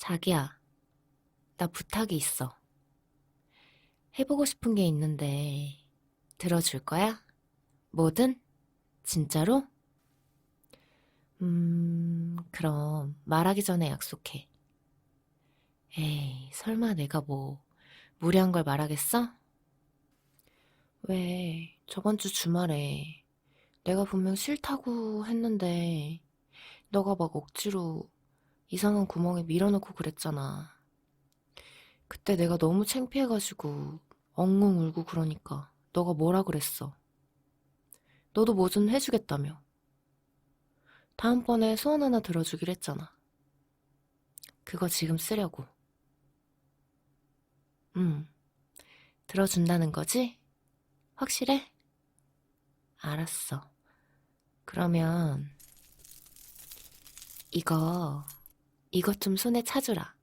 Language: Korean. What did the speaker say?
자기야, 나 부탁이 있어. 해보고 싶은 게 있는데, 들어줄 거야? 뭐든? 진짜로? 음, 그럼 말하기 전에 약속해. 에이, 설마 내가 뭐, 무리한 걸 말하겠어? 왜, 저번 주 주말에 내가 분명 싫다고 했는데, 너가 막 억지로 이상한 구멍에 밀어넣고 그랬잖아. 그때 내가 너무 창피해가지고 엉엉 울고 그러니까 너가 뭐라 그랬어. 너도 뭐 좀 해주겠다며. 다음번에 소원 하나 들어주기로 했잖아. 그거 지금 쓰려고. 응. 들어준다는 거지? 확실해? 알았어. 그러면 이거 이것 좀 손에 차주라.